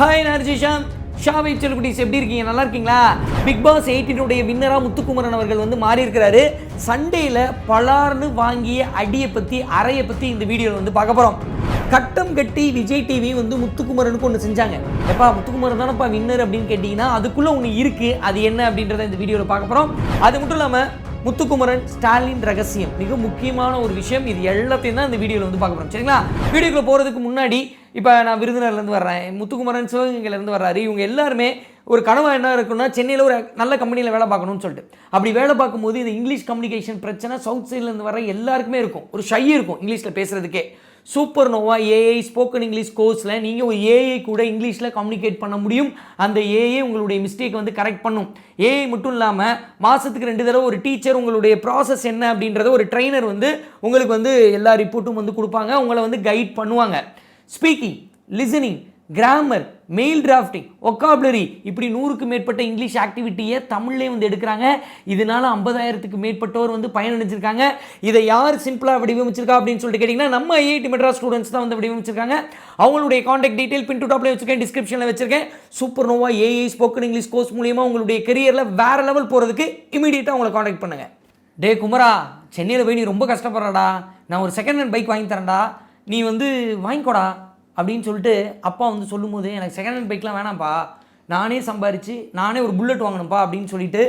Hi நர்ஜிஷாம் ஷாவை செல்குடிஸ் எப்படி இருக்கீங்க? நல்லா இருக்கீங்களா? பிக் பாஸ் எயிட்டினுடைய வின்னராக முத்துக்குமரன் அவர்கள் வந்து மாறி இருக்கிறாரு சண்டேல பலார்னு வாங்கிய அடியை பற்றி அறையை பற்றி இந்த வீடியோவில் வந்து பார்க்க போகிறோம் கட்டம் கட்டி விஜய் டிவி வந்து முத்துக்குமரனுக்கு ஒன்று செஞ்சாங்க. எப்பா முத்துக்குமரன் தானப்பா வின்னர் அப்படின்னு கேட்டிங்கன்னா அதுக்குள்ளே ஒன்று இருக்குது அது என்ன அப்படின்றத இந்த வீடியோவில் பார்க்க போகிறோம் அது மட்டும் இல்லாமல் முத்துக்குமரன் ஸ்டாலின் ரகசியம். மிக முக்கியமான ஒரு விஷயம். இது எல்லாத்தையும் தான் இந்த வீடியோவில் வந்து பார்க்க போகிறோம் சரிங்களா? வீடியோக்குள்ளே போகிறதுக்கு முன்னாடி இப்போ நான் விருதுநர்லேருந்து வர்றேன் முத்துக்குமரன் சிவகங்கையிலேருந்து வர்றாரு. இவங்க எல்லாருமே ஒரு கனவாக என்ன இருக்குன்னா சென்னையில் ஒரு நல்ல கம்பெனியில் வேலை பார்க்கணும்னு சொல்லிட்டு. அப்படி வேலை பார்க்கும்போது இந்த இங்கிலீஷ் கம்யூனிகேஷன் பிரச்சனை சவுத் சைட்லேருந்து வர எல்லாருக்குமே இருக்கும். ஒரு ஷை இருக்கும் இங்கிலீஷில் பேசுகிறதுக்கே super Nova AI spoken English கோர்ஸில் நீங்கள் ஒரு ஏஐ கூட இங்கிலீஷில் கம்யூனிகேட் பண்ண முடியும். அந்த ஏஐ உங்களுடைய மிஸ்டேக் வந்து கரெக்ட் பண்ணும். ஏஐ மட்டும் இல்லாமல் மாதத்துக்கு ரெண்டு தடவை ஒரு டீச்சர் உங்களுடைய ப்ராசஸ் என்ன அப்படின்றத ஒரு ட்ரைனர் வந்து உங்களுக்கு வந்து எல்லா ரிப்போர்ட்டும் வந்து கொடுப்பாங்க. உங்களை வந்து கைட் பண்ணுவாங்க. Speaking listening grammar mail drafting vocabulary இப்படி நூறுக்கு மேற்பட்ட இங்கிலீஷ் ஆக்டிவிட்டியை தமிழ்லேயே வந்து எடுக்கிறாங்க. இதனால ஐம்பதாயிரத்துக்கு மேற்பட்டோர் வந்து பயனடைஞ்சிருக்காங்க. இதை யார் சிம்பிளாக வடிவமைச்சிருக்கா அப்படின்னு சொல்லிட்டு கேட்டிங்கன்னா நம்ம ஐஐடி மெட்ராஸ் ஸ்டூடெண்ட்ஸ் தான் வந்து வடிவமைச்சிருக்காங்க. அவங்களுடைய காண்டாக்ட் டீட்டெயில் பின் டு டாப்ல வச்சிருக்கேன் டிஸ்கிரிப்ஷனில் வச்சிருக்கேன். Supernova AI spoken English course மூலியமாக உங்களுடைய கெரியரில் வேற லெவல் போகிறதுக்கு இமீடியட்டாக உங்களை காண்டாக்ட் பண்ணுங்கள் டே குமரா சென்னையில் போய் நீ ரொம்ப கஷ்டப்படுறடா. நான் ஒரு செகண்ட் ஹேண்ட் பைக் வாங்கி தரேன்டா. நீ வந்து வாங்கிக்கோடா அப்படின்னு சொல்லிட்டு அப்பா வந்து சொல்லும்போது எனக்கு செகண்ட் ஹேண்ட் பைக்லாம் வேணாம்ப்பா. நானே சம்பாரித்து நானே ஒரு புல்லட் வாங்கணும்ப்பா அப்படின்னு சொல்லிட்டு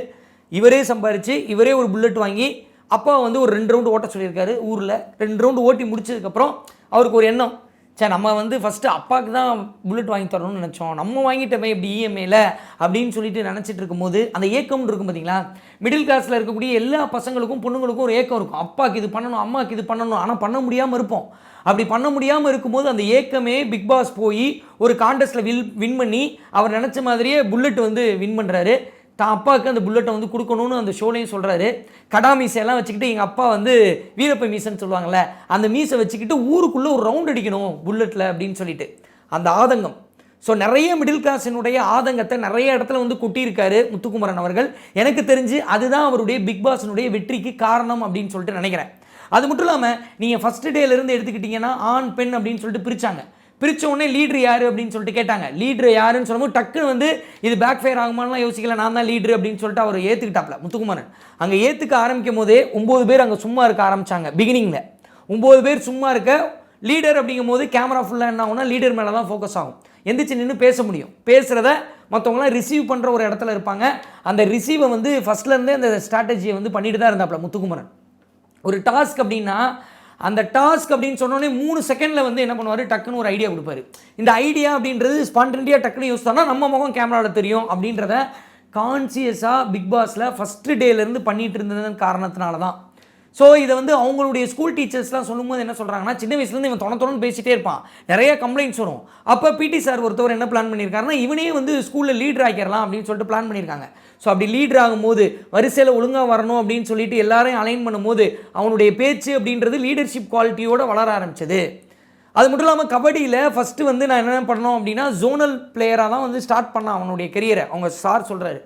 இவரே சம்பாரித்து இவரே ஒரு புல்லட் வாங்கி அப்பா வந்து ஒரு ரெண்டு ரவுண்டு ஓட்ட சொல்லியிருக்காரு ஊரில். ரெண்டு ரவுண்டு ஓட்டி முடிச்சதுக்கப்புறம் அவருக்கு ஒரு எண்ணம். சரி நம்ம வந்து ஃபஸ்ட்டு அப்பாவுக்கு தான் புல்லட் வாங்கி தரணும்னு நினச்சோம். நம்ம வாங்கிட்டோமே இப்படி இஎம்ஐயில் அப்படின்னு சொல்லிட்டு நினச்சிட்டு இருக்கும்போது அந்த ஏக்கம்னு இருக்கும் பார்த்தீங்களா மிடில் கிளாஸில் இருக்கக்கூடிய எல்லா பசங்களுக்கும் பொண்ணுங்களுக்கும் ஒரு ஏக்கம் இருக்கும். அப்பாவுக்கு இது பண்ணணும் அம்மாவுக்கு இது பண்ணணும். ஆனால் பண்ண முடியாமல் இருப்போம். அப்படி பண்ண முடியாமல் இருக்கும்போது அந்த ஏக்கமே பிக் பாஸ் போய் ஒரு காண்டஸ்ட்டில் வில் வின் பண்ணி அவர் நினச்ச மாதிரியே புல்லட் வந்து வின் பண்ணுறாரு தான் அப்பாவுக்கு அந்த புல்லட்டை வந்து கொடுக்கணும்னு அந்த ஷோலையும் சொல்கிறாரு கடா மீசையெல்லாம் வச்சுக்கிட்டு எங்கள் அப்பா வந்து வீரப்ப மீசைன்னு சொல்லுவாங்கள்ல அந்த மீசை வச்சுக்கிட்டு ஊருக்குள்ளே ஒரு ரவுண்ட் அடிக்கணும் புல்லட்டில் அப்படின்னு சொல்லிட்டு. அந்த ஆதங்கம். ஸோ நிறைய மிடில் கிளாஸினுடைய ஆதங்கத்தை நிறைய இடத்துல வந்து கொட்டியிருக்காரு முத்துக்குமரன் அவர்கள். எனக்கு தெரிஞ்சு அதுதான் அவருடைய பிக் பாஸினுடைய வெற்றிக்கு காரணம் அப்படின்னு சொல்லிட்டு நினைக்கிறேன். அது மட்டும் இல்லாமல் நீங்கள் ஃபஸ்ட்டு டேலேருந்து எடுத்துக்கிட்டிங்கன்னா ஆண் பெண் அப்படின்னு சொல்லிட்டு பிரித்தாங்க பிரித்த உடனே லீடர் யார் அப்படின்னு சொல்லிட்டு கேட்டாங்க. லீடர் யாருன்னு சொல்லும்போது டக்குன்னு வந்து இது பேக் ஃபயர் ஆகுமான்லாம் யோசிக்கல நான் தான் லீடர் அப்படின்னு சொல்லிட்டு அவர் ஏற்றுக்கிட்டாப்ல முத்துக்குமாரன். அங்கே ஏற்றுக்க ஆரம்பிக்கும் போதே ஒம்பது பேர் அங்கே சும்மா இருக்க ஆரம்பித்தாங்க பிகினிங்கில் ஒம்பது பேர் சும்மா இருக்க லீடர் அப்படிங்கும் போது கேமரா ஃபுல்லாக என்ன ஆகும்னா லீடர் மேலே தான் ஃபோக்கஸ் ஆகும். எந்திரிச்சு நின்று பேச முடியும். பேசுகிறத மற்றவங்களாம் ரிசீவ் பண்ணுற ஒரு இடத்துல இருப்பாங்க. அந்த ரிசீவை வந்து ஃபஸ்ட்லேருந்தே அந்த ஸ்ட்ராட்டஜியை வந்து பண்ணிட்டு தான் இருந்தாப்புல முத்துக்குமரன். ஒரு டாஸ்க் அப்படின்னா அந்த டாஸ்க் அப்படின்னு சொன்னோடனே மூணு செகண்டில் வந்து என்ன பண்ணுவார்? டக்குன்னு ஒரு ஐடியா கொடுப்பாரு. இந்த ஐடியா அப்படின்றது ஸ்பான்டனிட்டியாக டக்குன்னு யூஸ் பண்ணால் நம்ம முகம் கேமராவில் தெரியும் அப்படின்றத கான்சியஸாக பிக் பாஸில் ஃபஸ்ட்டு டேலேருந்து பண்ணிகிட்டு இருந்ததன் காரணத்தினால தான் ஸோ இதை வந்து அவங்களுடைய ஸ்கூல் டீச்சர்ஸ்லாம் சொல்லும்போது என்ன சொல்கிறாங்கன்னா சின்ன வயசுலேருந்து இவன் தொண தொணன்னு பேசிட்டே இருப்பான். நிறைய கம்ப்ளைண்ட்ஸ் வரும். அப்போ பிடி சார் ஒருத்தவர் என்ன பிளான் பண்ணியிருக்காருன்னா இவனே வந்து ஸ்கூலில் லீடர் ஆக்கிடலாம் அப்படின்னு சொல்லிட்டு பிளான் பண்ணியிருக்காங்க ஸோ அப்படி லீடர் ஆகும்போது வரிசையில் ஒழுங்காக வரணும் அப்படின்னு சொல்லிட்டு எல்லாரையும் அலைன் பண்ணும்போது அவனுடைய பேச்சு அப்படின்றது லீடர்ஷிப் குவாலிட்டியோட வளர ஆரம்பிச்சது. அது மட்டும் இல்லாமல் கபடியில் ஃபஸ்ட்டு வந்து நான் என்ன பண்ணோம் அப்படின்னா ஜோனல் பிளேயராக தான் வந்து ஸ்டார்ட் பண்ணான் அவனுடைய கெரியரை அவங்க சார் சொல்கிறாரு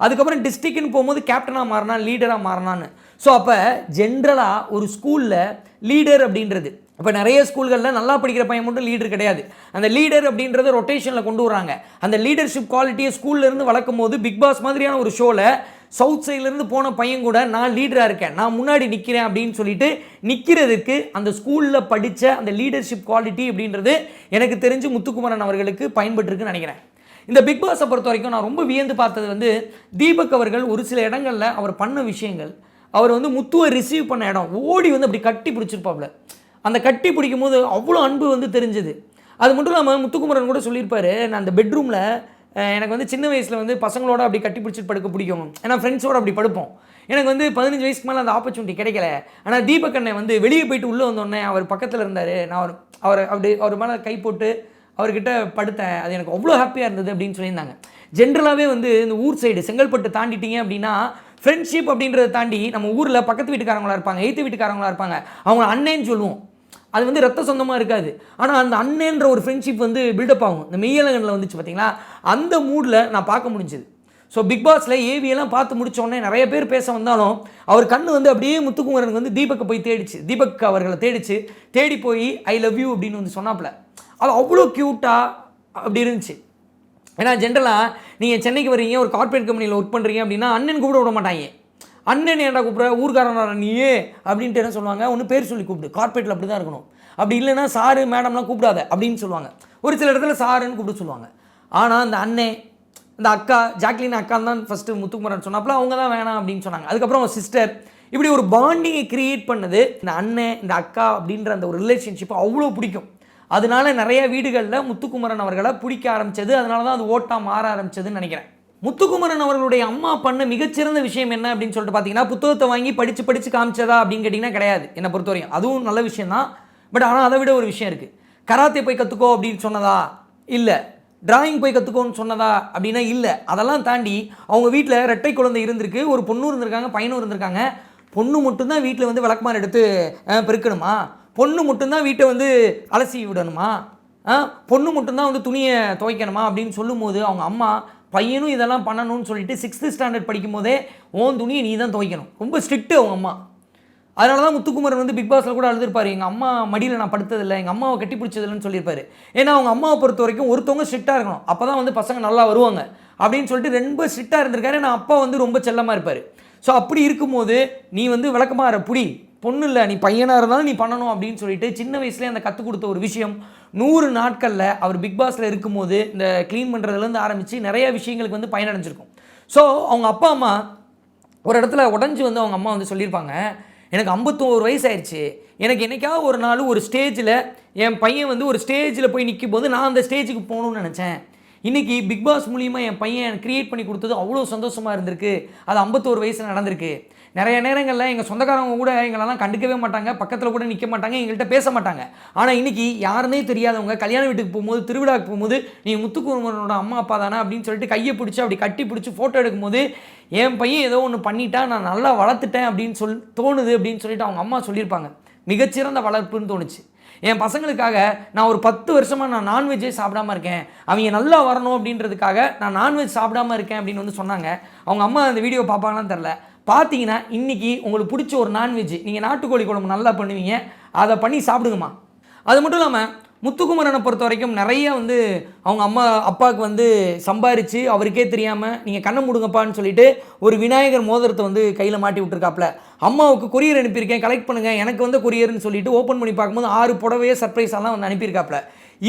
அதுக்கப்புறம் டிஸ்ட்ரிக்ட்னு போகும்போது கேப்டனாக மாறினான் லீடராக மாறினான்னு. ஸோ அப்போ ஜென்ரலாக ஒரு ஸ்கூலில் லீடர் அப்படின்றது இப்போ நிறைய ஸ்கூல்களில் நல்லா படிக்கிற பையன் மட்டும் லீடர் கிடையாது. அந்த லீடர் அப்படின்றத ரொட்டேஷனில் கொண்டு வராங்க அந்த லீடர்ஷிப் குவாலிட்டியை ஸ்கூல்லேருந்து வளர்க்கும் போது பிக் பாஸ் மாதிரியான ஒரு ஷோவில் சவுத் சைட்லேருந்து போன பையன் கூட நான் லீடராக இருக்கேன். நான் முன்னாடி நிற்கிறேன் அப்படின்னு சொல்லிட்டு நிற்கிறதுக்கு அந்த ஸ்கூலில் படித்த அந்த லீடர்ஷிப் குவாலிட்டி அப்படின்றது எனக்கு தெரிஞ்சு முத்துக்குமரன் அவர்களுக்கு பயன்பட்டுருக்குன்னு நினைக்கிறேன். இந்த பிக் பாஸை பொறுத்த வரைக்கும் நான் ரொம்ப வியந்து பார்த்தது வந்து தீபக் அவர்கள் ஒரு சில இடங்களில் அவர் பண்ண விஷயங்கள் அவர் வந்து முத்துவை ரிசீவ் பண்ண இடம் ஓடி வந்து அப்படி கட்டி பிடிச்சிருப்பாப்ல. அந்த கட்டி பிடிக்கும் போது அவ்வளோ அன்பு வந்து தெரிஞ்சுது. அது மட்டும் இல்லாமல் முத்துக்குமரன் கூட சொல்லியிருப்பாரு நான் அந்த பெட்ரூமில் எனக்கு வந்து சின்ன வயசில் வந்து பசங்களோட அப்படி கட்டி பிடிச்சிட்டு படுக்க பிடிக்கும். ஏன்னா ஃப்ரெண்ட்ஸோடு அப்படி படுப்போம். எனக்கு வந்து பதினஞ்சு வயசுக்கு மேலே அந்த ஆப்பர்ச்சுனிட்டி கிடைக்கல. ஆனால் தீபக் அண்ணன் வந்து வெளியே போயிட்டு உள்ளே வந்தோடனே அவர் பக்கத்தில் இருந்தார். நான் அவர் அவர் அப்படி அவர் மேலே கை போட்டு அவர்கிட்ட படுத்தேன். அது எனக்கு அவ்வளோ ஹாப்பியாக இருந்தது அப்படின்னு சொல்லியிருந்தாங்க. ஜென்ரலாகவே வந்து இந்த ஊர் சைடு செங்கல்பட்டு தாண்டிட்டீங்க அப்படின்னா ஃப்ரெண்ட்ஷிப் அப்படின்றத தாண்டி நம்ம ஊரில் பக்கத்து வீட்டுக்காரங்களா இருப்பாங்க எய்த்து வீட்டுக்காரங்களா இருப்பாங்க. அவங்க அண்ணேன்னு சொல்லுவோம். அது வந்து ரத்த சொந்தமாக இருக்காது. ஆனால் அந்த அண்ணன்ற ஒரு ஃப்ரெண்ட்ஷிப் வந்து பில்டப் ஆகும். இந்த மெய்யலகனில் வந்துச்சு பார்த்தீங்களா அந்த மூடில் நான் பார்க்க முடிஞ்சுது. ஸோ பிக் பாஸில் ஏவியெல்லாம் பார்த்து முடித்தோடனே நிறைய பேர் பேச வந்தாலும் அவர் கண்ணு வந்து அப்படியே முத்துக்குமரனுக்கு வந்து தீபக்கை போய் தேடிச்சு தீபக் அவர்களை தேடிச்சு தேடி போய் ஐ லவ் யூ அப்படின்னு வந்து சொன்னாப்புல. அது அவ்வளோ க்யூட்டாக அப்படி இருந்துச்சு. ஏன்னா ஜென்ரலாக நீங்கள் சென்னைக்கு வரீங்க ஒரு கார்ப்பரேட் கம்பெனியில் ஒர்க் பண்ணுறீங்க அப்படின்னா அண்ணன் கூப்பிட விட மாட்டாங்க. அண்ணன் ஏன்டா கூப்பிட்ற? ஊர்க்காரனா நீயே? அப்படின்ட்டு என்ன சொல்லுவாங்க? ஒன்று பேர் சொல்லி கூப்பிடு. கார்ப்பரேட்டில் அப்படி தான் இருக்கணும். அப்படி இல்லைன்னா சாரு மேடம்லாம் கூப்பிடாத அப்படின்னு சொல்லுவாங்க. ஒரு சில இடத்துல சாருன்னு கூப்பிட்டு சொல்லுவாங்க. ஆனால் அந்த அண்ணே இந்த அக்கா ஜாக்லின் அக்கா தான் ஃபஸ்ட்டு முத்துக்குமரன் சொன்னாப்புல அவங்க தான் வேணாம் அப்படின்னு சொன்னாங்க. அதுக்கப்புறம் சிஸ்டர் இப்படி ஒரு பாண்டிங்கை கிரியேட் பண்ணது இந்த அண்ணன் இந்த அக்கா அப்படின்ற அந்த ஒரு ரிலேஷன்ஷிப் அவ்வளோ பிடிக்கும். அதனால நிறைய வீடுகளில் முத்துக்குமரன் அவர்களை பிடிக்க ஆரம்பிச்சது. அதனால தான் அது ஓட்டாக மாற ஆரம்பிச்சதுன்னு நினைக்கிறேன். முத்துக்குமரன் அவர்களுடைய அம்மா பண்ண மிகச்சிறந்த விஷயம் என்ன அப்படின்னு சொல்லிட்டு பார்த்தீங்கன்னா புத்தகத்தை வாங்கி படித்து படித்து காமிச்சதா அப்படின்னு கேட்டிங்கன்னா கிடையாது என்னை பொறுத்தவரையும். அதுவும் நல்ல விஷயம் தான் பட் ஆனால் அதை விட ஒரு விஷயம் இருக்குது கராத்தே போய் கற்றுக்கோ அப்படின்னு சொன்னதா? இல்லை. டிராயிங் போய் கற்றுக்கோன்னு சொன்னதா? அப்படின்னா இல்லை. அதெல்லாம் தாண்டி அவங்க வீட்டில் ரெட்டை குழந்தை இருந்திருக்கு ஒரு பொண்ணும் இருந்திருக்காங்க பையனும் இருந்திருக்காங்க. பொண்ணு மட்டும்தான் வீட்டில் வந்து விளக்குமாறு எடுத்து பெருக்கணுமா? பொண்ணு மட்டும்தான் வீட்டை வந்து அலசி விடணுமா? ஆ பொண்ணு மட்டும்தான் வந்து துணியை துவைக்கணுமா? அப்படின்னு சொல்லும்போது அவங்க அம்மா பையனும் இதெல்லாம் பண்ணணும்னு சொல்லிட்டு சிக்ஸ்த்து ஸ்டாண்டர்ட் படிக்கும் போதே ஓன் துணியை நீ தான் துவைக்கணும். ரொம்ப ஸ்ட்ரிக்ட்டு அவங்க அம்மா. அதனால தான் முத்துக்குமரன் வந்து பிக் பாஸில் கூட அழுதுருப்பார். எங்கள் அம்மா மடியில் நான் படுத்ததில்லை. எங்கள் அம்மாவை கட்டி பிடிச்சதில்லைன்னு சொல்லியிருப்பார். ஏன்னா அவங்க அம்மாவை பொறுத்த வரைக்கும் ஒருத்தவங்க ஸ்ட்ரிக்டாக இருக்கணும். அப்போ தான் வந்து பசங்க நல்லா வருவாங்க. அப்படின்னு சொல்லிட்டு ரொம்ப ஸ்ட்ரிக்டாக இருந்திருக்காரு. நான் அப்பா வந்து ரொம்ப செல்லமாக இருப்பார். ஸோ அப்படி இருக்கும்போது நீ வந்து விளக்கமாற புடி. பொண்ணு இல்லை. நீ பையனாக இருந்தாலும் நீ பண்ணணும். அப்படின்னு சொல்லிட்டு சின்ன வயசுலேயே அந்த கற்றுக் கொடுத்த ஒரு விஷயம் நூறு நாட்களில் அவர் பிக் பாஸில் இருக்கும்போது இந்த க்ளீன் பண்ணுறதுலேருந்து ஆரம்பித்து நிறைய விஷயங்களுக்கு வந்து பயனடைஞ்சிருக்கும். ஸோ அவங்க அப்பா அம்மா ஒரு இடத்துல உடஞ்சி வந்து அவங்க அம்மா வந்து சொல்லியிருப்பாங்க எனக்கு ஐம்பத்தோரு வயசு ஆயிடுச்சு எனக்கு என்னைக்காவது ஒரு நாள் ஒரு ஸ்டேஜில் என் பையன் வந்து ஒரு ஸ்டேஜில் போய் நிற்கும் போது நான் அந்த ஸ்டேஜுக்கு போகணும்னு நினச்சேன். இன்றைக்கி பிக் பாஸ் மூலிமா என் பையன் கிரியேட் பண்ணி கொடுத்தது அவ்வளோ சந்தோஷமாக இருந்திருக்கு. அது ஐம்பத்தோரு வயசில் நடந்திருக்கு. நிறைய நேரங்களில் எங்கள் சொந்தக்காரங்க கூட எங்களெல்லாம் கண்டுக்கவே மாட்டாங்க பக்கத்தில் கூட நிற்க மாட்டாங்க எங்கள்கிட்ட பேச மாட்டாங்க. ஆனால் இன்றைக்கி யாருன்னே தெரியாதவங்க கல்யாண வீட்டுக்கு போகும்போது திருவிழாவுக்கு போகும்போது நீ முத்துக்குமரனோட அம்மா அப்பா தானே அப்படின்னு சொல்லிட்டு கையை பிடிச்சி அப்படி கட்டி பிடிச்சி ஃபோட்டோ எடுக்கும்போது என் பையன் ஏதோ ஒன்று பண்ணிட்டா நான் நல்லா வளர்த்துட்டேன் அப்படின்னு சொல் தோணுது அப்படின்னு சொல்லிட்டு அவங்க அம்மா சொல்லியிருப்பாங்க. மிகச்சிறந்த வளர்ப்புன்னு தோணுச்சு. என் பசங்களுக்காக நான் ஒரு பத்து வருஷமாக நான் நான்வெஜ்ஜே சாப்பிடாம இருக்கேன். அவங்க நல்லா வரணும் அப்படின்றதுக்காக நான் நான்வெஜ் சாப்பிடாம இருக்கேன் அப்படின்னு வந்து சொன்னாங்க. அவங்க அம்மா அந்த வீடியோ பார்ப்பாங்களான்னு தெரில பார்த்தீங்கன்னா இன்றைக்கி உங்களுக்கு பிடிச்ச ஒரு நான்வெஜ் நீங்கள் நாட்டுக்கோழி குழம்பு நல்லா பண்ணுவீங்க அதை பண்ணி சாப்பிடுங்கம்மா. அது மட்டும் இல்லாமல் முத்துக்குமரனை பொறுத்த வரைக்கும் நிறைய வந்து அவங்க அம்மா அப்பாவுக்கு வந்து சம்பாரித்து அவருக்கே தெரியாமல் நீங்கள் கண்ணை முடுங்கப்பான்னு சொல்லிட்டு ஒரு விநாயகர் மோதிரத்தை வந்து கையில் மாட்டி விட்டுருக்காப்புல அம்மாவுக்கு கொரியர் அனுப்பியிருக்கேன் கலெக்ட் பண்ணுங்கள் எனக்கு வந்து கொரியர்னு சொல்லிட்டு ஓப்பன் பண்ணி பார்க்கும்போது ஆறு புடவையே சர்ப்ரைஸெல்லாம் வந்து அனுப்பியிருக்காப்புல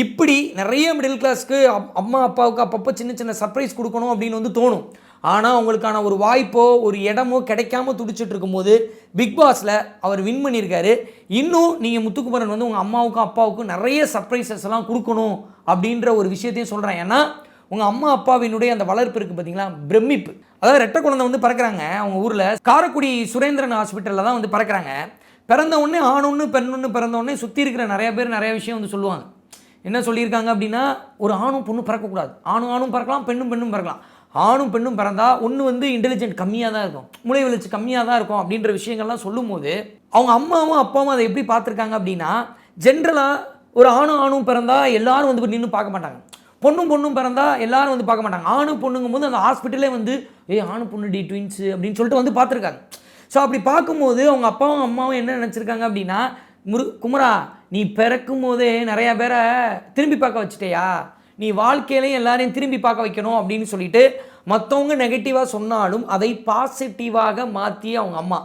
இப்படி நிறைய மிடில் கிளாஸ்க்கு அம்மா அப்பாவுக்கு அப்பப்போ சின்ன சின்ன சர்ப்ரைஸ் கொடுக்கணும் அப்படின்னு வந்து தோணும். ஆனால் அவங்களுக்கான ஒரு வாய்ப்போ ஒரு இடமோ கிடைக்காம துடிச்சிட்டு இருக்கும்போது பிக் பாஸில் அவர் வின் பண்ணியிருக்காரு. இன்னும் நீங்கள் முத்துக்குமரன் வந்து உங்கள் அம்மாவுக்கும் அப்பாவுக்கும் நிறைய சர்ப்ரைசஸ் எல்லாம் கொடுக்கணும் அப்படின்ற ஒரு விஷயத்தையும் சொல்கிறேன் ஏன்னா உங்கள் அம்மா அப்பாவினுடைய அந்த வளர்ப்பு இருக்குது பார்த்தீங்களா பிரமிப்பு. அதாவது ரெட்டை குழந்தை வந்து பறக்கிறாங்க. அவங்க ஊரில் காரைக்குடி சுரேந்திரன் ஹாஸ்பிட்டலில் தான் வந்து பறக்கிறாங்க. பிறந்த உடனே ஆணொன்று பெண்ணொன்று பிறந்த உடனே சுற்றி இருக்கிற நிறைய பேர் நிறைய விஷயம் வந்து சொல்லுவாங்க. என்ன சொல்லியிருக்காங்க அப்படின்னா ஒரு ஆணும் பொண்ணும் பறக்கக்கூடாது. ஆணும் ஆணும் பறக்கலாம் பெண்ணும் பெண்ணும் பறக்கலாம். ஆணும் பெண்ணும் பிறந்தா ஒன்று வந்து இன்டெலிஜென்ட் கம்மியாக தான் இருக்கும். மூளை வளர்ச்சி கம்மியாக தான் இருக்கும் அப்படின்ற விஷயங்கள்லாம் சொல்லும்போது அவங்க அம்மாவும் அப்பாவும் அதை எப்படி பார்த்துருக்காங்க அப்படின்னா ஜென்ரலாக ஒரு ஆணும் ஆணும் பிறந்தா எல்லாரும் வந்து நின்று பார்க்க மாட்டாங்க. பொண்ணும் பொண்ணும் பிறந்தா எல்லாரும் வந்து பார்க்க மாட்டாங்க. ஆணும் பொண்ணுங்கும் போது அந்த ஹாஸ்பிட்டலே வந்து ஏய் ஆணு பொண்ணு டி ட்வின்ஸு அப்படின்னு சொல்லிட்டு வந்து பார்த்துருக்காங்க. ஸோ அப்படி பார்க்கும்போது அவங்க அப்பாவும் அம்மாவும் என்ன நினச்சிருக்காங்க அப்படின்னா முரு குமரா நீ பிறக்கும் போதே நிறையா பேரை திரும்பி பார்க்க வச்சுட்டேயா? நீ வாழ்க்கையிலையும் எல்லாரையும் திரும்பி பார்க்க வைக்கணும் அப்படின்னு சொல்லிட்டு மற்றவங்க நெகட்டிவாக சொன்னாலும் அதை பாசிட்டிவாக மாற்றி அவங்க அம்மா.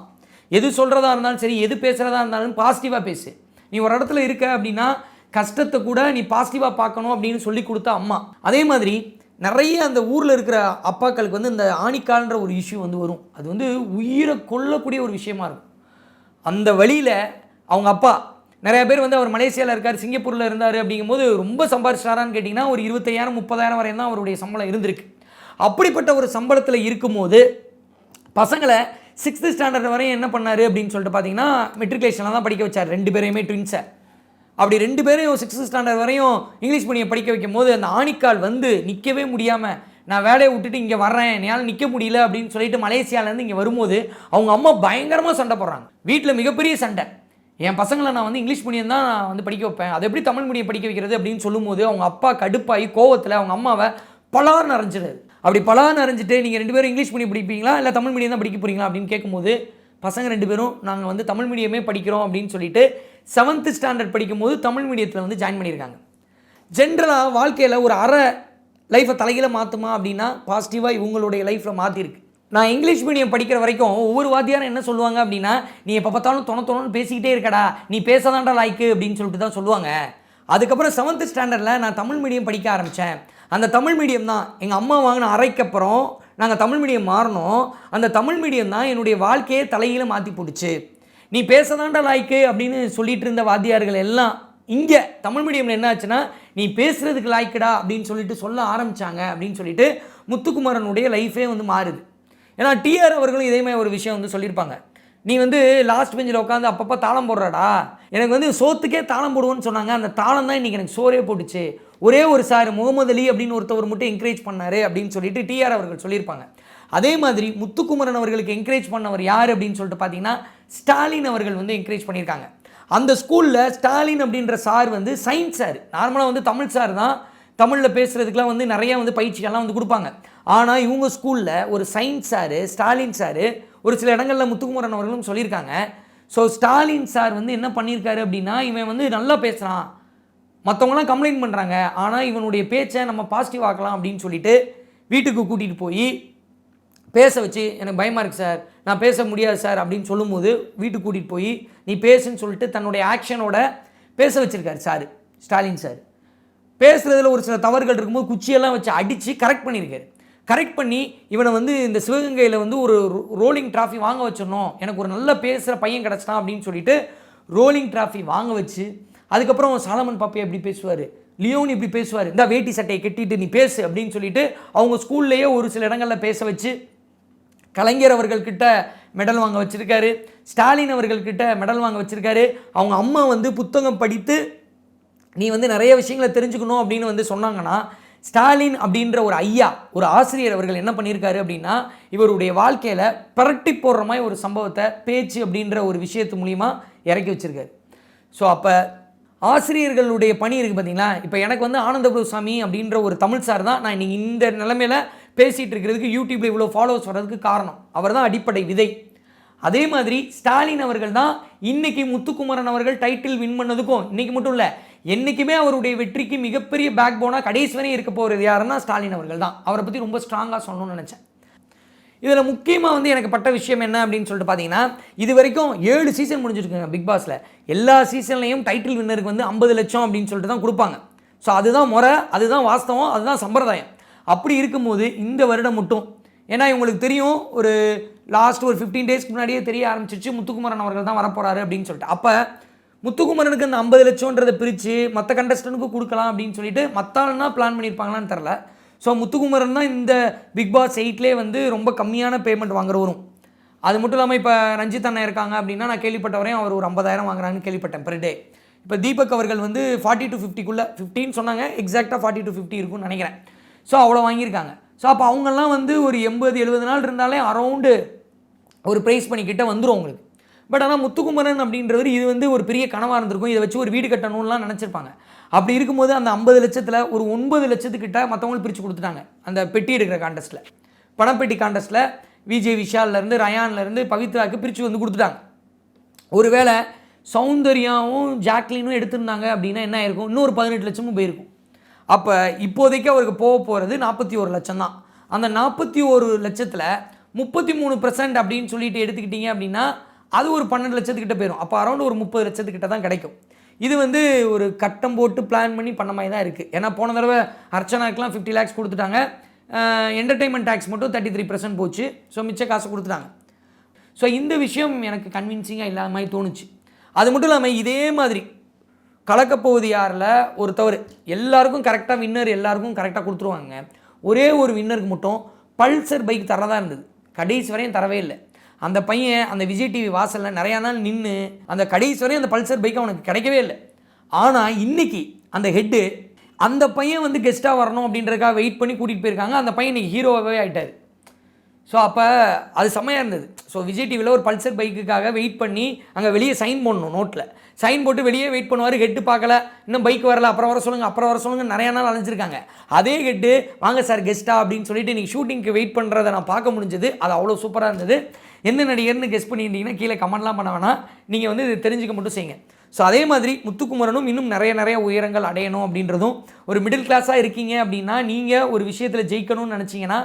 எது சொல்கிறதா இருந்தாலும் சரி எது பேசுகிறதா இருந்தாலும் பாசிட்டிவாக பேசு. நீ ஒரு இடத்துல இருக்க அப்படின்னா கஷ்டத்தை கூட நீ பாசிட்டிவாக பார்க்கணும் அப்படின்னு சொல்லி கொடுத்த அம்மா. அதே மாதிரி நிறைய அந்த ஊரில் இருக்கிற அப்பாக்களுக்கு வந்து இந்த ஆணிக்கால்ன்ற ஒரு இஷ்யூ வந்து வரும். அது வந்து உயிரை கொல்லக்கூடிய ஒரு விஷயமா இருக்கும். அந்த வழியில் அவங்க அப்பா நிறைய பேர் வந்து அவர் மலேசியாவில் இருக்கார் சிங்கப்பூரில் இருந்தார் அப்படிங்கும்போது ரொம்ப சம்பாரிச்சிட்டாரான்னு கேட்டிங்கன்னா ஒரு இருபத்தையாயிரம் முப்பதாயிரம் வரையும் தான் அவருடைய சம்பளம் இருந்திருக்கு. அப்படிப்பட்ட ஒரு சம்பளத்தில் இருக்கும்போது பசங்களை சிக்ஸ்த்து ஸ்டாண்டர்ட் வரையும் என்ன பண்ணார் அப்படின்னு சொல்லிட்டு பார்த்தீங்கன்னா மெட்ரிகுலேஷனில் தான் படிக்க வச்சார். ரெண்டு பேரையுமே ட்வின்ஸை அப்படி ரெண்டு பேரையும் சிக்ஸ்த்து ஸ்டாண்டர்ட் வரையும் இங்கிலீஷ் மொழியை படிக்க வைக்கும் போது அந்த ஆணிக்கால் வந்து நிற்கவே முடியாமல் நான் வேலையை விட்டுட்டு இங்கே வர்றேன். என்னால் நிற்க முடியல. அப்படின்னு சொல்லிட்டு மலேசியாவிலேருந்து இங்கே வரும்போது அவங்க அம்மா பயங்கரமாக சண்டை போடுறாங்க. வீட்டில் மிகப்பெரிய சண்டை. என் பசங்களை நான் வந்து இங்கிலீஷ் மீடியம் தான் நான் வந்து படிக்க வைப்பேன். அது எப்படி தமிழ் மீடியம் படிக்க வைக்கிறது அப்படின்னு சொல்லும்போது அவங்க அப்பா கடுப்பாகி கோவத்தில் அவங்க அம்மாவை பலார்னு அரைஞ்சிடாரு அப்படி பலார்னு அரைஞ்சிட்டு நீங்கள் ரெண்டு பேரும் இங்கிலீஷ் மீடியம் படிப்பீங்களா? இல்லை தமிழ் மீடியம் தான் படிக்க போகிறீங்களா அப்படின்னு கேட்கும்போது பசங்க ரெண்டு பேரும் நாங்கள் வந்து தமிழ் மீடியமே படிக்கிறோம் அப்படின்னு சொல்லிட்டு செவன்த்து ஸ்டாண்டர்ட் படிக்கும்போது தமிழ் மீடியத்தில் வந்து ஜாயின் பண்ணியிருக்காங்க. ஜென்ரலாக வாழ்க்கையில் ஒரு அரை லைஃப்பை தலையில் மாற்றுமா அப்படின்னா பாசிட்டிவாக இவங்களுடைய லைஃப்பில் மாற்றிருக்கு நான் இங்கிலீஷ் மீடியம் படிக்கிற வரைக்கும் ஒவ்வொரு வாத்தியாரும் என்ன சொல்லுவாங்க அப்படின்னா நீ எப்போ பார்த்தாலும் தொண தொணன்னு பேசிக்கிட்டே இருக்கடா. நீ பேசதான்டா லாய்க்கு அப்படின்னு சொல்லிட்டு தான் சொல்லுவாங்க. அதுக்கப்புறம் செவன்த் ஸ்டாண்டர்டில் நான் தமிழ் மீடியம் படிக்க ஆரம்பித்தேன் அந்த தமிழ் மீடியம் தான் எங்கள் அம்மா வாங்கின அறைக்கப்புறம் நாங்கள் தமிழ் மீடியம் மாறினோம். அந்த தமிழ் மீடியம் தான் என்னுடைய வாழ்க்கையை தலையில மாற்றி போட்டுச்சு. நீ பேசதான்டா லாய்க்கு அப்படின்னு சொல்லிட்டு இருந்த வாத்தியார்கள் எல்லாம் இங்கே தமிழ் மீடியமில் என்ன ஆச்சுன்னா நீ பேசுகிறதுக்கு லாய்க்குடா அப்படின்னு சொல்லிட்டு சொல்ல ஆரம்பித்தாங்க அப்படின்னு சொல்லிட்டு முத்துக்குமாரனுடைய லைஃபே வந்து மாறுது. ஏன்னா டிஆர் அவர்களும் இதே மாதிரி ஒரு விஷயம் வந்து சொல்லியிருப்பாங்க. நீ வந்து லாஸ்ட் பெஞ்சில் உட்காந்து அப்பப்போ தாளம் போடுறாடா. எனக்கு வந்து சோத்துக்கே தாளம் போடுவோன்னு சொன்னாங்க. அந்த தாளம் தான் இன்றைக்கி எனக்கு சோறே போட்டுச்சு. ஒரே ஒரு சார் முகமது அலி அப்படின்னு ஒருத்தவர் மட்டும் என்கரேஜ் பண்ணாரு அப்படின்னு சொல்லிட்டு டிஆர் அவர்கள் சொல்லியிருப்பாங்க. அதே மாதிரி முத்துக்குமரன் அவர்களுக்கு என்கரேஜ் பண்ணவர் யார் அப்படின்னு சொல்லிட்டு பார்த்தீங்கன்னா ஸ்டாலின் அவர்கள் வந்து என்கரேஜ் பண்ணியிருக்காங்க. அந்த ஸ்கூலில் ஸ்டாலின் அப்படின்ற சார் வந்து சயின்ஸ் சார். நார்மலாக வந்து தமிழ் சார் தான். தமிழில் பேசுகிறதுக்குலாம் வந்து நிறையா வந்து பயிற்சிகள்லாம் வந்து கொடுப்பாங்க. ஆனால் இவங்க ஸ்கூலில் ஒரு சயின்ஸ் சார் ஸ்டாலின் சார் ஒரு சில இடங்களில் முத்துக்குமரன் அவர்களும் சொல்லியிருக்காங்க. ஸோ ஸ்டாலின் சார் வந்து என்ன பண்ணியிருக்காரு அப்படின்னா இவன் வந்து நல்லா பேசுகிறான் மற்றவங்களாம் கம்ப்ளைண்ட் பண்ணுறாங்க ஆனால் இவனுடைய பேச்சை நம்ம பாசிட்டிவ் ஆக்கலாம் அப்படின்னு சொல்லிட்டு வீட்டுக்கு கூட்டிகிட்டு போய் பேச வச்சு எனக்கு பயமாக இருக்குது சார். நான் பேச முடியாது சார். அப்படின்னு சொல்லும்போது வீட்டுக்கு கூட்டிகிட்டு போய் நீ பேசுன்னு சொல்லிட்டு தன்னுடைய ஆக்ஷனோட பேச வச்சுருக்காரு சார் ஸ்டாலின் சார். பேசுகிறதுல ஒரு சில தவறுகள் இருக்கும்போது குச்சியெல்லாம் வச்சு அடித்து கரெக்ட் பண்ணியிருக்காரு கரெக்ட் பண்ணி இவனை வந்து இந்த சிவகங்கையில் வந்து ஒரு ரோலிங் டிராஃபி வாங்க வச்சிடணும். எனக்கு ஒரு நல்ல பேசுகிற பையன் கிடச்சிட்டான் அப்படின்னு சொல்லிட்டு ரோலிங் டிராஃபி வாங்க வச்சு அதுக்கப்புறம் சாலமன் பாப்பையா எப்படி பேசுவார்? லியோன் இப்படி பேசுவார். இந்த வேட்டி சட்டையை கட்டிட்டு நீ பேசு அப்படின்னு சொல்லிட்டு அவங்க ஸ்கூல்லையே ஒரு சில இடங்களில் பேச வச்சு கலைஞர் அவர்கள்கிட்ட மெடல் வாங்க வச்சுருக்காரு. ஸ்டாலின் அவர்கள்கிட்ட மெடல் வாங்க வச்சுருக்காரு. அவங்க அம்மா வந்து புத்தகம் படித்து நீ வந்து நிறைய விஷயங்களை தெரிஞ்சுக்கணும் அப்படின்னு வந்து சொன்னாங்கன்னா ஸ்டாலின் அப்படின்ற ஒரு ஐயா ஒரு ஆசிரியர் அவர்கள் என்ன பண்ணியிருக்காரு அப்படின்னா இவருடைய வாழ்க்கையில் பிரட்டி போடுற மாதிரி ஒரு சம்பவத்தை பேச்சு அப்படின்ற ஒரு விஷயத்து மூலிமா இறக்கி வச்சிருக்காரு. ஸோ அப்போ ஆசிரியர்களுடைய பணி இருக்குது பார்த்தீங்களா இப்போ எனக்கு வந்து ஆனந்தபுர சாமி அப்படின்ற ஒரு தமிழ் சார் தான் நான் இன்னைக்கு இந்த நிலைமையில பேசிகிட்டு இருக்கிறதுக்கு யூடியூப்பில் இவ்வளோ ஃபாலோவர்ஸ் வர்றதுக்கு காரணம். அவர் தான் அடிப்படை விதை. அதே மாதிரி ஸ்டாலின் அவர்கள் தான் இன்னைக்கு முத்துக்குமரன் அவர்கள் டைட்டில் வின் பண்ணதுக்கும் இன்னைக்கு மட்டும் இல்லை என்றைக்குமே அவருடைய வெற்றிக்கு மிகப்பெரிய பேக் போனாக கடைசி வரை இருக்க போகிறது யாருன்னா ஸ்டாலின் அவர்கள் தான். அவரை பற்றி ரொம்ப ஸ்ட்ராங்காக சொல்லணும்னு நினச்சேன். இதில் முக்கியமாக வந்து எனக்கு பட்ட விஷயம் என்ன அப்படின்னு சொல்லிட்டு பார்த்தீங்கன்னா இது வரைக்கும் ஏழு சீசன் முடிஞ்சிருக்குங்க பிக் பாஸில் எல்லா சீசன்லையும் டைட்டில் வின்னருக்கு வந்து ஐம்பது லட்சம் அப்படின்னு சொல்லிட்டு தான் கொடுப்பாங்க. ஸோ அதுதான் முறை அதுதான் வாஸ்தவம் அதுதான் சம்பிரதாயம். அப்படி இருக்கும்போது இந்த வருடம் மட்டும் ஏன்னா இவங்களுக்கு தெரியும் ஒரு லாஸ்ட் ஒரு ஃபிஃப்டீன் டேஸ்க்கு முன்னாடியே தெரிய ஆரம்பிச்சிச்சு முத்துக்குமரன் அவர்கள் தான் வரப்போகிறாரு அப்படின்னு சொல்லிட்டு. அப்போ முத்துக்குமரனுக்கு அந்த ஐம்பது லட்சம்ன்றதை பிரித்து மற்ற கண்டஸ்டனுக்கு கொடுக்கலாம் அப்படின்னு சொல்லிட்டு மற்றாள்னா பிளான் பண்ணியிருப்பாங்களான்னு தெரில ஸோ முத்துக்குமரன் தான் இந்த பிக் பாஸ் எயிட்லேயே வந்து ரொம்ப கம்மியான பேமெண்ட் வாங்குறவரும் அது மட்டும் இல்லாமல் இப்போ ரஞ்சித் அண்ணன் இருக்காங்க அப்படின்னா நான் கேள்விப்பட்ட வரையும் அவர் ஒரு ஐம்பதாயிரம் வாங்குறாங்கன்னு கேள்விப்பட்டேன் பெர் டே இப்போ தீபக் அவர்கள் வந்து ஃபார்ட்டி டு ஃபிஃப்டிக்குள்ளே ஃபிஃப்டின்னு சொன்னாங்க எக்ஸாக்டாக ஃபார்ட்டி டு ஃபிஃப்டி இருக்கும்னு நினைக்கிறேன். ஸோ அவ்வளோ வாங்கியிருக்காங்க. ஸோ அப்போ அவங்கெல்லாம் வந்து ஒரு எண்பது எழுபது நாள் இருந்தாலே அரௌண்டு ஒரு ப்ரைஸ் பண்ணிக்கிட்ட வந்துடும் உங்களுக்கு. பட் ஆனால் முத்துக்குமரன் அப்படின்றவர் இது வந்து ஒரு பெரிய கனவாக இருந்திருக்கும். இதை வச்சு ஒரு வீடு கட்டணும்லாம் நினச்சிருப்பாங்க. அப்படி இருக்கும்போது அந்த ஐம்பது லட்சத்தில் ஒரு ஒன்பது லட்சத்துக்கிட்ட மற்றவங்களுக்கு பிரித்து கொடுத்துட்டாங்க. அந்த பெட்டி எடுக்கிற காண்டஸ்ட்டில் பணப்பெட்டி காண்டஸ்ட்டில் விஜய் விஷால்லேருந்து ரயான்லேருந்து பவித்ராவுக்கு பிரித்து வந்து கொடுத்துட்டாங்க. ஒருவேளை சௌந்தர்யாவும் ஜாக்லினும் எடுத்திருந்தாங்க அப்படின்னா என்ன ஆயிருக்கும்? இன்னொரு பதினெட்டு லட்சமும் போயிருக்கும். அப்போ இப்போதைக்கு அவருக்கு போக போகிறது நாற்பத்தி ஒரு லட்சம் தான். அந்த நாற்பத்தி ஒரு லட்சத்தில் முப்பத்தி மூணு பர்சன்ட் அப்படின்னு சொல்லிட்டு எடுத்துக்கிட்டீங்க அப்படின்னா அது ஒரு பன்னெண்டு லட்சத்துக்கிட்ட போயிடும் அப்போ அரௌண்ட் ஒரு முப்பது லட்சத்துக்கிட்ட தான் கிடைக்கும். இது வந்து ஒரு கட்டம் போட்டு பிளான் பண்ணி பண்ண மாதிரி தான் இருக்குது ஏன்னா போன தடவை அர்ச்சனாக்கெலாம் ஃபிஃப்டி லேக்ஸ் கொடுத்துட்டாங்க. என்டர்டைன்மெண்ட் டேக்ஸ் மட்டும் தேர்ட்டி த்ரீ பர்சன்ட் போச்சு. ஸோ மிச்ச காசு கொடுத்துட்டாங்க. ஸோ இந்த விஷயம் எனக்கு கன்வின்சிங்காக இல்லாத மாதிரி தோணுச்சு. அது மட்டும் இல்லாமல் இதே மாதிரி கலக்கப்போவது யாரில் ஒரு தவறு. எல்லாருக்கும் கரெக்டாக வின்னர் எல்லாருக்கும் கரெக்டாக கொடுத்துருவாங்க. ஒரே ஒரு வின்னருக்கு மட்டும் பல்சர் பைக் தரதா இருந்தது. கடைசி வரையும் தரவே இல்லை. அந்த பையன் அந்த விஜய் டிவி வாசலில் நிறையா நாள் நின்று அந்த கடைசி வரையும் அந்த பல்சர் பைக் அவனுக்கு கிடைக்கவே இல்லை. ஆனால் இன்னைக்கு அந்த ஹெட்டு அந்த பையன் வந்து கெஸ்ட்டாக வரணும் அப்படின்றதுக்காக வெயிட் பண்ணி கூட்டிகிட்டு போயிருக்காங்க. அந்த பையன் இன்றைக்கி ஹீரோவாகவே ஆயிட்டார். ஸோ அப்போ அது செம்மையாக இருந்தது. ஸோ விஜய் டிவியில் ஒரு பல்சர் பைக்குக்காக வெயிட் பண்ணி அங்கே வெளியே சைன் பண்ணணும் நோட்டில் சைன் போட்டு வெளியே வெயிட் பண்ணுவார் ஹெட்டு பார்க்கல இன்னும் பைக் வரல அப்புறம் வர சொல்லுங்கள் அப்புறம் வர சொல்லுங்கள் நிறையா நாள் அலைஞ்சிருக்காங்க. அதே ஹெட்டு வாங்க சார் கெஸ்ட்டா அப்படின்னு சொல்லிட்டு நீங்கள் ஷூட்டிங்க்கு வெயிட் பண்ணுறதை நான் பார்க்க முடிஞ்சது. அது அவ்வளோ சூப்பராக இருந்தது. எந்த நடிகர்னு கெஸ்ட் பண்ணியிருந்தீங்கன்னா கீழே கமெண்ட்லாம் பண்ண வேணாம். நீங்கள் வந்து இது தெரிஞ்சுக்க மட்டும் செய்யுங்க. ஸோ அதே மாதிரி முத்துக்குமரனும் இன்னும் நிறைய நிறைய உயரங்கள் அடையணும் அப்படின்றதும் ஒரு மிடில் கிளாஸாக இருக்கீங்க அப்படின்னா நீங்கள் ஒரு விஷயத்தில் ஜெயிக்கணும்னு நினச்சிங்கன்னா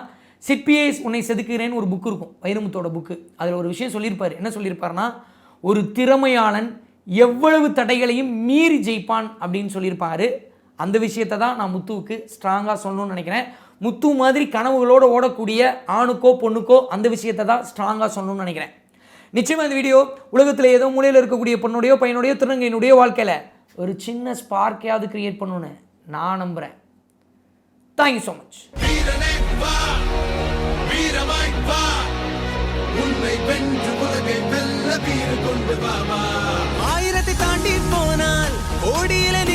சிப்பியை உன்னை செதுக்குகிறேன்னு ஒரு புக் இருக்கும் வைரமுத்தோட புக்கு அதில் ஒரு விஷயம் சொல்லியிருப்பார். என்ன சொல்லியிருப்பாருன்னா ஒரு திறமையாளன் எவ்வளவு தடைகளையும் மீறி ஜெயிப்பான் அப்படின்னு சொல்லியிருப்பாரு. அந்த விஷயத்தை தான் நான் முத்துவுக்கு ஸ்ட்ராங்காக சொல்லணும்னு நினைக்கிறேன். முத்து மாதிரி கனவுகளோடு ஓடக்கூடிய ஆணுக்கோ பொண்ணுக்கோ அந்த விஷயத்தை தான் ஸ்ட்ராங்காக சொல்லணும்னு நினைக்கிறேன். நிச்சயமாக இந்த வீடியோ உலகத்தில் ஏதோ மூலையில் இருக்கக்கூடிய பொண்ணுடையோ பையனுடைய திருநங்கையினுடைய வாழ்க்கையில் ஒரு சின்ன ஸ்பார்க்கையாவது கிரியேட் பண்ணணும்னு நான் நம்புகிறேன் தேங்க்யூ ஸோ மச் உன்னை வென்று உலகை வெல்ல வீறு கொண்டு வா. வா